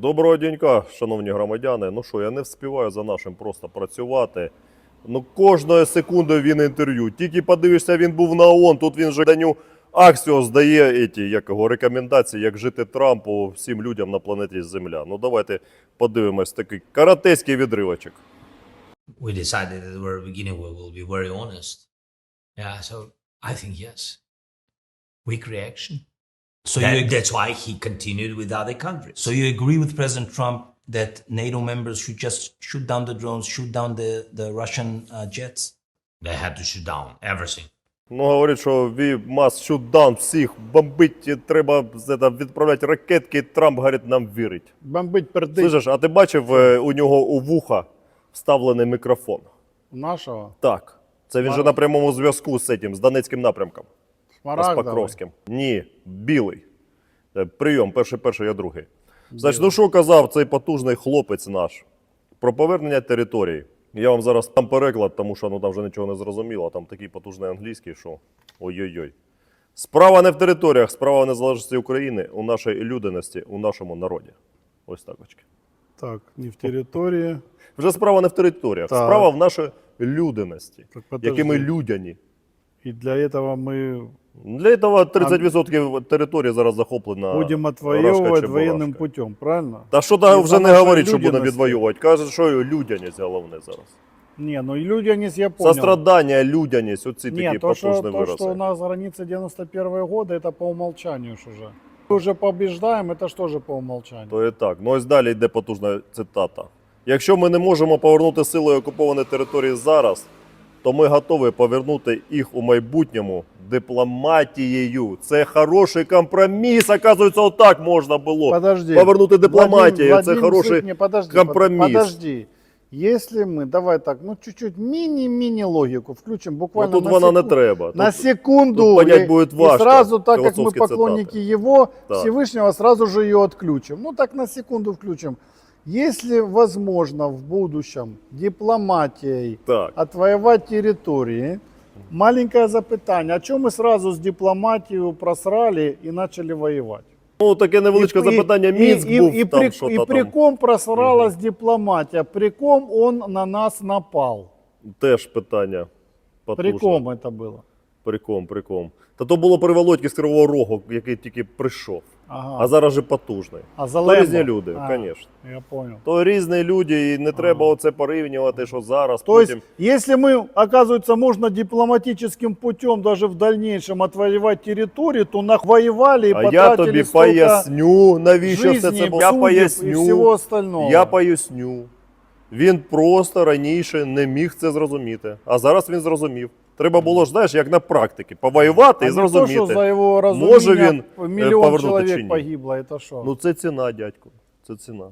Доброго дінька, шановні громадяни. Ну що, я не вспіваю за нашим просто працювати. Ну, кожної секунди він інтерв'ю. Тільки подивишся, він був на ООН, тут він же Даню Аксіо здає еті, як його, рекомендації, як жити Трампу всім людям на планеті Земля. Ну давайте подивимось такий каратейський відривочок. we decided at the very beginning we will be very honest. Yeah, so I think yes. Weak reaction. So That- you that's why he continued with other countries. so you agree with President Trump that NATO members should just shoot down the drones, shoot down the the Russian uh, jets? they had to shoot down everything. Ну, говорить, що we must shoot down всіх, бомбить, треба відправляти ракетки, Трамп, говорить, нам вірить. Бомбить пердить Слышиш, а ти бачив е, у нього у вуха вставлений мікрофон? нашого Так. Це він же на прямому зв'язку з цим, з Донецьким напрямком. З. Покровським. Ні, білий. Е, Прийом, перший, перший, я другий. Значить, ну що казав цей потужний хлопець наш про повернення території. Я вам зараз там переклад, тому що ну, там вже нічого не зрозуміло. Там такий потужний англійський, що ой-ой-ой. Справа не в територіях, справа в незалежності України, у нашій людяності, у нашому народі. Ось так очки. Так, не в території. Вже справа не в територіях, Так. справа в нашій людяності, Так, подожди. які ми людяні. І для цього ми Для этого 30% території зараз захоплена. будемо Рашка відвоювати чи воєнним Барашка. путем, правильно? Та що І та вже за не нашої говорить, що буде людяності. відвоювати. Каже, що людяність головне зараз. Ні, ну і людяність я понял. Сострадання, людяність, оці Ні, такі то, що, потужні то, вирази. что у нас граница 91 года, это по умолчанию ж уже. Мы уже побеждаем, это что же по умолчанию? То і так. Ну ось далі йде потужна цитата. Якщо ми не можемо повернути силою окуповані території зараз, то ми готові повернути їх у майбутньому дипломатією. Це хороший компроміс. Оказується, отак можна було. Подожди. Повернути дипломатію. Владим- Це Владимир хороший Сык- не, подожди, компроміс. под- Подожди. Если мы, давай так, ну чуть-чуть мини-мини логику включим, Ну, буквально тут на, вона не секу- треба. на Тут- секунду. тут понять и, будет и важко, сразу, так как мы философские поклонники его, Так. Всевышнего, сразу же ее отключим. Ну так на секунду включим. Если возможно в будущем дипломатией Так. отвоевать территории, маленькое запытание, а чем мы сразу с дипломатией просрали и начали воевать? Ну, таке невеличке И- запитання. и- Мінськ и, був и, там, при, що и там. при ком просралась дипломатия, при ком он на нас напал. Теж питання. При потужне. ком это было? При ком, при ком. Та то було при Володьки з Кривого Рогу, який тільки прийшов. Ага. А зараз же потужний. А То Залембо? різні люди, А, звісно. Я понял. То різні люди, і не треба оце порівнювати, що зараз, То есть, потім. если мы, оказывается, можно дипломатическим путем даже в дальнейшем отвоевать территорию, то нах воевали и А я тобі столько поясню, навіщо все жизней, це було. Я судеб и поясню. остального. Я поясню. Він просто раніше не міг це зрозуміти. А зараз він зрозумів. Треба було ж, знаєш, як на практиці, повоювати а і не то, зрозуміти. что за его разумение Може він, е, миллион повернути чи человек ні. погибло, это что? Ну це ціна, дядько. Це ціна.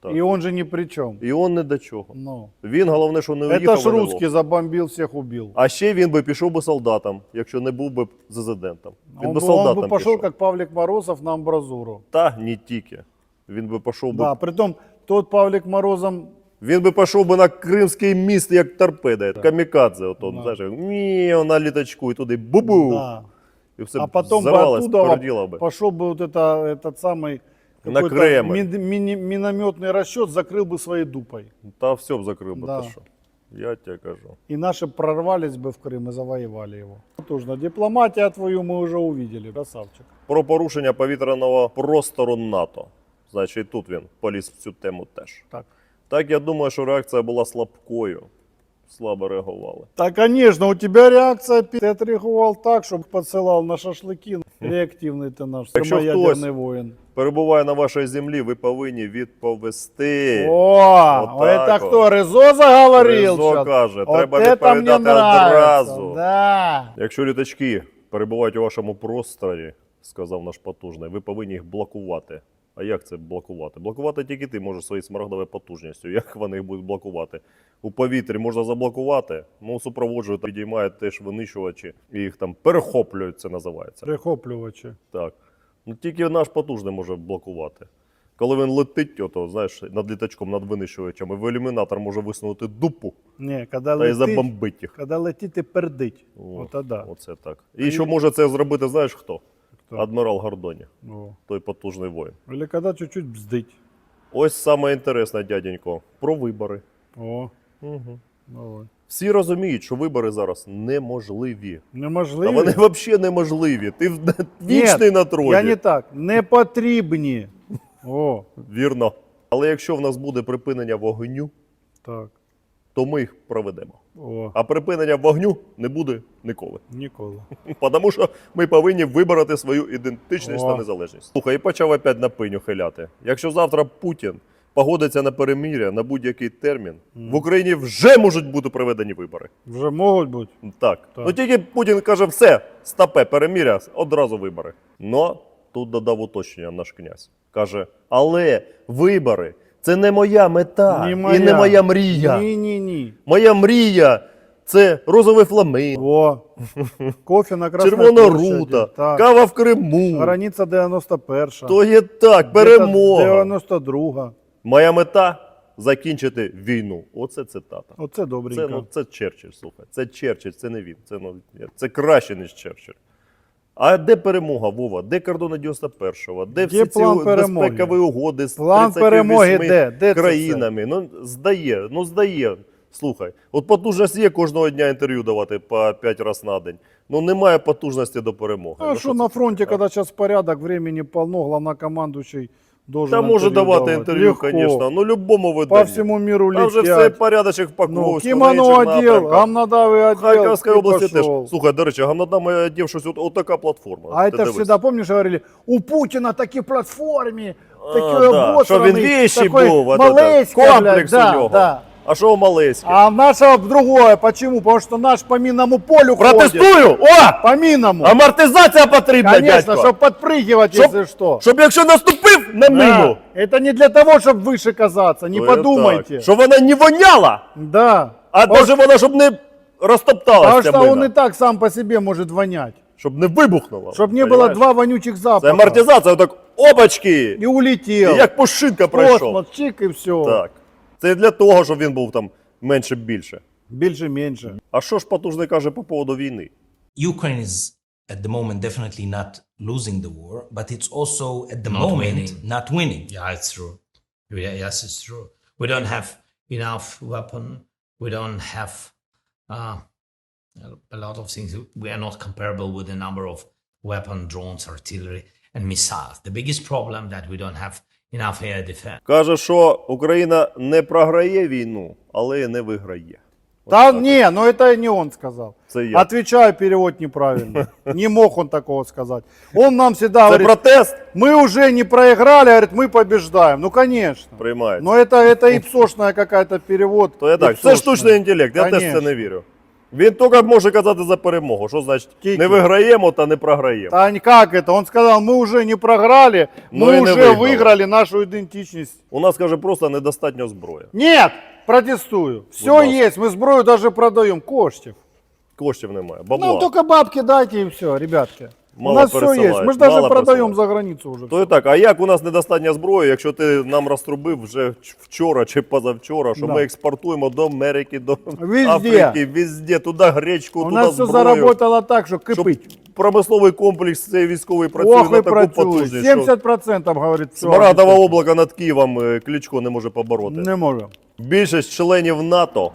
так. и он же ни при чем. І он не до чого. Ну. Він головне, що не уїхав. Это ж і не русский лох. забомбил, всех убил. А ще він би пішов би солдатом, якщо не був би президентом. Він Он би бы, он солдатом бы пошел, пішов. как Павлик Морозов, на амбразуру. Та не тільки. Він би пішов би. Да, притом тот Павлик Морозом Він би пішов би на Кримський міст, як торпеда, камікадзе. Ото, Да. знаєш, мі на літачку і туди бубу. да. І все а потом бы взорвалось, оттуда перділо би. пошел бы вот это, этот самый На какой-то Кремль. мин- мини- минометный расчет, закрыл бы своей дупой. Та все б закрив би, Да. ти що. Я тебе кажу. И наши прорвались бы в Крым и завоевали его. Потужно. Дипломатия твою мы уже увидели, красавчик. Про порушення повітряного простору НАТО. Значить, і тут він поліз в цю тему теж. Так. Так, я думаю, що реакція була слабкою. Слабо реагували. Да, конечно, у тебя реакция, пи- ты отреагировал так, чтобы подсылал на шашлыки. Реактивный ты наш, Якщо термоядерный хтось- воин. Перебуває на вашій землі, ви повинні відповісти. О, Вот это так кто, вот. Резо заговорил? Резо чё? каже, Вот треба это мне відповідати нравится, одразу. Да. Якщо літачки перебувають у вашому просторі, сказав наш потужний, ви повинні їх блокувати. А як це блокувати? Блокувати тільки ти можеш своєю смарагдовою потужністю. Як вони їх будуть блокувати? У повітрі можна заблокувати, ну супроводжують, підіймають теж винищувачі і їх там перехоплюють, це називається. Прихоплювачі. Так. Ну тільки наш потужний може блокувати. Коли він летить, ото, знаєш, над літачком, над винищувачем, і в ілюмінатор може висунути дупу Не, когда та й летить, забомбить їх. когда летит и пердить. О, Вот тогда. Оце так. І що може це зробити, знаєш хто? Адмірал Гордоні, О. той потужний воїн. Или когда чуть-чуть бздыть. Ось саме інтересне, дяденько, про вибори. О. Давай. Всі розуміють, що вибори зараз неможливі. Неможливо. Та вони взагалі неможливі. Ти в- вічний на троні. Я не так. Не потрібні. О, Вірно. Але якщо в нас буде припинення вогню, так. То ми їх проведемо. О, А припинення вогню не буде ніколи. ніколи. Тому що ми повинні вибороти свою ідентичність О. та незалежність. Слухай, і почав опять на пиню хиляти. Якщо завтра Путін погодиться на перемир'я на будь-який термін, в Україні вже можуть бути проведені вибори. Вже можуть бути. Так. Так. Ну тільки Путін каже, все, стапе, переміря, одразу вибори. Но тут додав уточнення наш князь. Каже, але вибори це не моя мета і не моя мрія. Ні, ні, ні. Моя мрія це розовий фламинго, О, кофе на червона рута, Так. кава в Криму. Границя 91. То є так, перемога. 92. Моя мета закінчити війну. Оце цитата. Оце добренько. Це, ну, це Черчилль, слухай. Це Черчилль, це не він. Це, ну, це краще, ніж Черчилль. А де перемога, Вова? Де кордони 91-го? Де, всі ці перемоги? безпекові угоди з План 38 перемоги де? Де це? Ну, здає, ну здає. Слухай, от потужність є кожного дня інтерв'ю давати по 5 разів на день. Ну немає потужності до перемоги. А ну, що на фронті, коли зараз порядок, времени полно, головнокомандуючий Та може интервью давати давать. інтерв'ю, Легко. звісно. Ну любому виданню. По всему миру Там вже все летят. порядочок в Ну, Покровську, на кимоно інших одел, напрямках. гамнадавый одел. Харківській и області теж. пошел. Слухай, до речі, гамнадами одів щось, от, от така платформа. А Ти это ж дивись. всегда, помнишь, говорили, у Путина такие платформы, А, такие да, Що він обосранный, віщий такой був, от Малейська, это, блядь, комплекс да, у нього. да. А що у Малеськи? А нашего другое, почему? Потому что наш по минному полю ходит. Протестую! О! По минному. Амортизація потрібна, Конечно, дядько! чтобы подпрыгивать, Чтоб- если что. Щоб якщо наступив на мину, Да. Это не для того, чтобы выше казаться, не то є подумайте. так. Щоб вона не воняла, Да. а Вот навіть вона, щоб не Потому розтопталася что мина. он и так сам по себе может вонять. Щоб не вибухнула. Чтобы не было Понимаєш? два вонючих Це запаха. амортизація, отак опачки! И улетел. І як пушинка пройшов. Космос, чик и все. Так. Це для того, щоб він був там менше більше. Больше, меньше. А що ж потужний каже по поводу війни? Ukraine is at the moment definitely not losing the war, but it's also at the Not moment winning. not winning. Yeah, it's true. Yeah, yes, it's true. We don't have enough weapon. We don't have uh, a lot of things. We are not comparable with the number of weapon, drones, artillery, and missiles. The biggest problem that we don't have enough air defense. Каже, що Україна не програє війну, але и не виграє. Да не, но это не он сказал. Це я. Отвечаю, перевод неправильно. Не мог он такого сказать. Он нам всегда Це говорит, протест мы уже не проиграли, говорит, мы побеждаем. Ну, конечно. приймається. Но это, это ипсошная какая-то перевод. То я так, це ипсошная. штучний інтелект, я теж в це Конечно. не вірю. Він тільки може казати за перемогу. Що значить Тільки. не виграємо та не програємо. Да не как это? Он сказал, мы уже не програли, Ну мы и не уже выиграли. выиграли нашу идентичность. У нас каже, просто недостатньо зброї. Нет, протестую. Все ласка. есть, мы сброю даже продаем. Коштев. Коштів немає. Бабла. Нам только бабки дайте и все, ребятки. Мало у нас все пересылают, есть. Мы же даже мало продаем пересылают. за границу уже. То і так, а як у нас недостатньо зброї, якщо ти нам розтрубив вже вчора чи позавчора, що Да. ми експортуємо до Америки, до Везде. Африки, везде, туди гречку, У туди нас все зброю. заработало так, що Щоб кипить. промисловий комплекс цей військовий працює Ох на і таку працюють. потужність, що 70% говорить. все. смарагдове облако над Києвом е, Кличко не може побороти. Не може. Більшість членів НАТО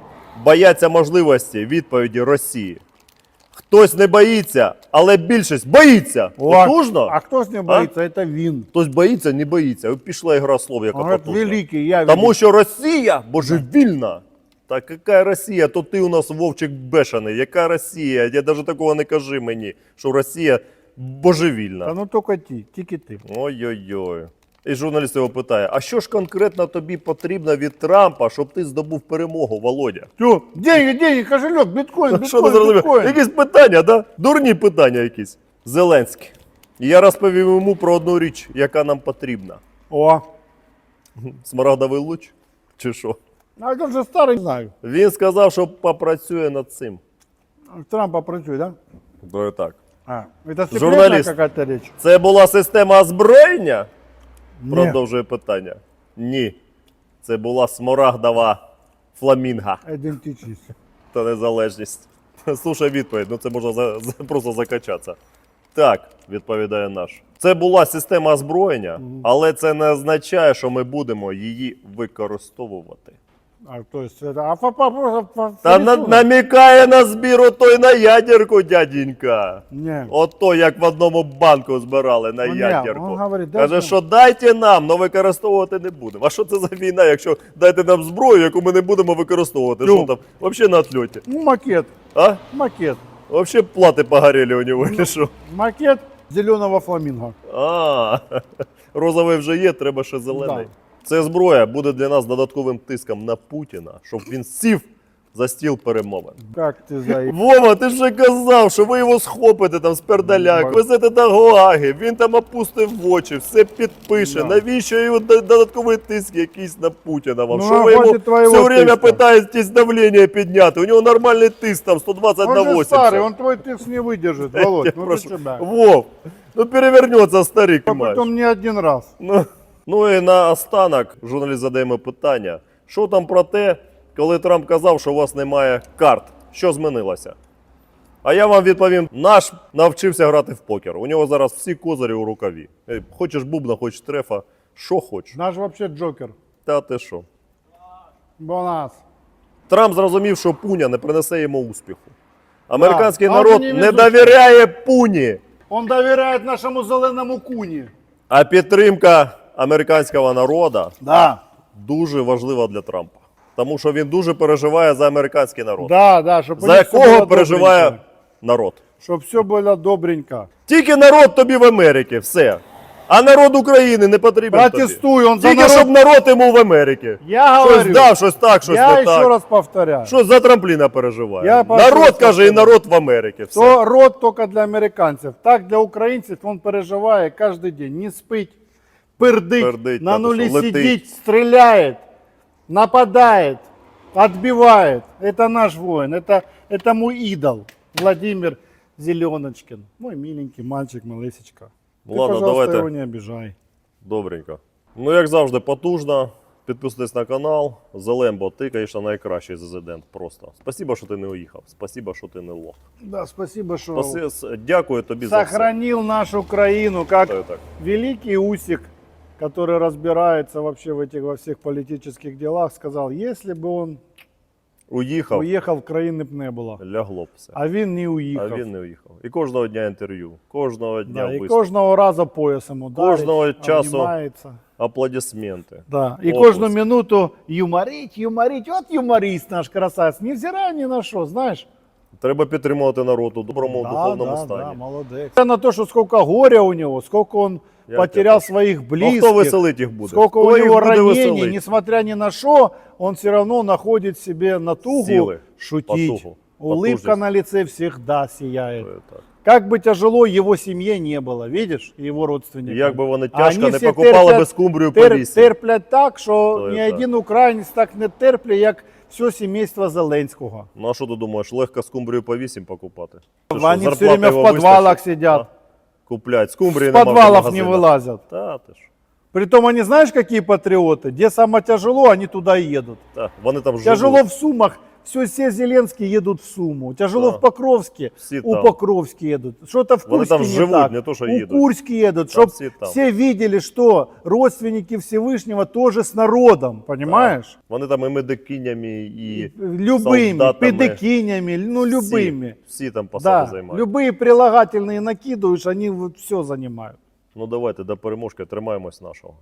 бояться можливості відповіді Росії. Хтось не боїться, але більшість боїться. Потужно? А хто з ним боїться? Це він. Хтось боїться, не боїться. Пішла ігра слов, яка Говорить, потужна. великий, я Тому великий. що Росія божевільна. Та яка Росія? То ти у нас вовчик бешений. Яка Росія? Я навіть такого не кажи мені, що Росія божевільна. Та ну тільки ті, тільки ти. Ой-ой-ой. І журналіст його питає: а що ж конкретно тобі потрібно від Трампа, щоб ти здобув перемогу, Володя? Тю, деньги, деньги, кошелек, біткоін, Що не біткоін, зрозумів? біткоін. Якісь питання, да? Дурні питання якісь. Зеленський. Я розповів йому про одну річ, яка нам потрібна. О, Смарагдовий луч? Чи що? а це вже старий, не знаю. Він сказав, що попрацює над цим. Трампа працює, да? То і так. А, это секретная Журналист. какая-то? Це була система озброєння? Продовжує питання. Ні. Це була смарагдова фламінга Ідентичність. та незалежність. Слушай відповідь, ну це можна за, за- просто закачатися. Так, відповідає наш. Це була система озброєння, але це не означає, що ми будемо її використовувати. А, то есть это... А по, по, по, по- Та на, намікає на збір отой на ядерку, дяденька. Не. Ото як в одному банку збирали на Ну, ні, ядерку. він говорить, Каже, нам. що дайте нам, але використовувати не будемо. А що це за війна, якщо дайте нам зброю, яку ми не будемо використовувати? Ну. Що там? Взагалі на отльоті. Ну, макет. А? Макет. Взагалі плати погоріли у нього, чи що? Макет зеленого фламинго. А, розовий вже є, треба ще зелений. Да. Це зброя буде для нас додатковим тиском на Путіна, щоб він сів за стіл перемовин. Как ты за... Вова, ти ж вже казав, що ви його схопите там з пердаляк, Бар- везете до Гуаги, він там опустив в очі, все підпише. Да. Навіщо його д- додатковий тиск якийсь на Путіна вам? Ну, що а ви йому хватить твоєго все время тиска. питаєтесь давлення підняти? У нього нормальний тиск там 120 на Он же 80. старый, он твой текст не выдержит, Володь. Я Ну прошу. ты тебя. Вов, ну перевернеться старик. А маєш. потом не один раз. Ну, ну і на останок журналіст задаємо питання: що там про те, коли Трамп казав, що у вас немає карт? Що змінилося? А я вам відповім: наш навчився грати в покер. У нього зараз всі козирі у рукаві. Е, Хочеш бубна, хочеш трефа, що хочеш. Наш вообще Джокер. Та ти що? Бонас. Трамп зрозумів, що пуня не принесе йому успіху. Американський а народ не везучий. довіряє пуні. Он доверяет нашему зеленому куні. А підтримка американського народу Да. дуже важлива для Трампа. Тому що він дуже переживає за американський народ. Да, да, щоб За якого переживає народ. Щоб все було добренько. Тільки народ тобі в Америці, все. А народ України не потрібен. тобі. Протестуй, он за Тільки народ. щоб народ йому в Америці. Я Щось говорю. дав, щось так, щось Я не еще так. раз повторяю. Щось за трампліна переживає. Я народ каже, і народ в Америці. Все. То рот только для американців. Так для українців він переживає кожен день. Не спить, пердить, Пердить, на та нулі що, летить. сидить, стріляє, нападає, отбивает. Это наш воин, это, это мой идол. Владимир Зеленочкин. Мой миленький мальчик, малысечка. Ты, Ладно, пожалуйста, давайте. его не обижай. Добренько. Ну, як завжди, потужно. Підписуйтесь на канал. Зелембо, ти, звісно, найкращий президент. Просто. Спасибо, що ти не уїхав. Спасибо, що ти не лох. Да, спасибо, что Спаси- с- Дякую тобі за все. сохранил нашу Украину, как Так, так. великий Усик, который разбирается вообще в этих во всех политических делах, сказал, если бы он Уїхав, уехал, країни б не було. лягло б все. А він не А уїхав. він не уїхав. І кожного дня інтерв'ю, кожного дня да, і виступ, кожного разу поясом ударить, Кожного часу. обнімається. аплодисменти. Да. І Оплески. кожну минуту юморить, юморить. От юморист наш красавець, невзирає ні на що, знаєш. Треба підтримувати народ у доброму духовному да, стані. да, молодець. Це на те, що скільки горя у нього, скільки він Я потеряв тебе своїх Ну, близьких. хто веселить їх буде? Сколько Хто у їх него буде ранений, веселить? несмотря ни на что, он все равно находит себе натугу Силы, шутить. потугу, Улыбка потужность. на лице всегда сияет. Це так. Как бы тяжело его семье не было, видишь, его родственникам. Як би вони А тяжко вони не всі покупали терплять- би скумбрію по Тер, лісі. терплять так, що То ні є один українець так не терплять, як все сімейство Зеленського. Ну а що ти думаєш, легко скумбрію по 8 покупати? Ти що, Вони все зарплати время в його підвалах вистачить? сидять. Куплять. Скумбрии С подвалов не вылазят. Та, ти ж. Притом они знаешь, какие патриоты? Где самое тяжело, они туда и едут. Та, вони там живуть. Тяжело в Сумах, все, все Зеленские едут в Суму. Тяжело Да. в Покровске, Все у там. Покровске едут. Что-то в Вони Курске там не живуть, так. не то, що у їдуть. Курске едут, Там чтобы всі там. все видели, что родственники Всевышнего тоже с народом, понимаешь? Вони там і медикинями, і Любыми, солдатами. педикинями, ну любыми. Всі, всі там посади Да, займають. любые прилагательные накидываешь, они вот все занимают. Ну давайте до переможки тримаємось нашого.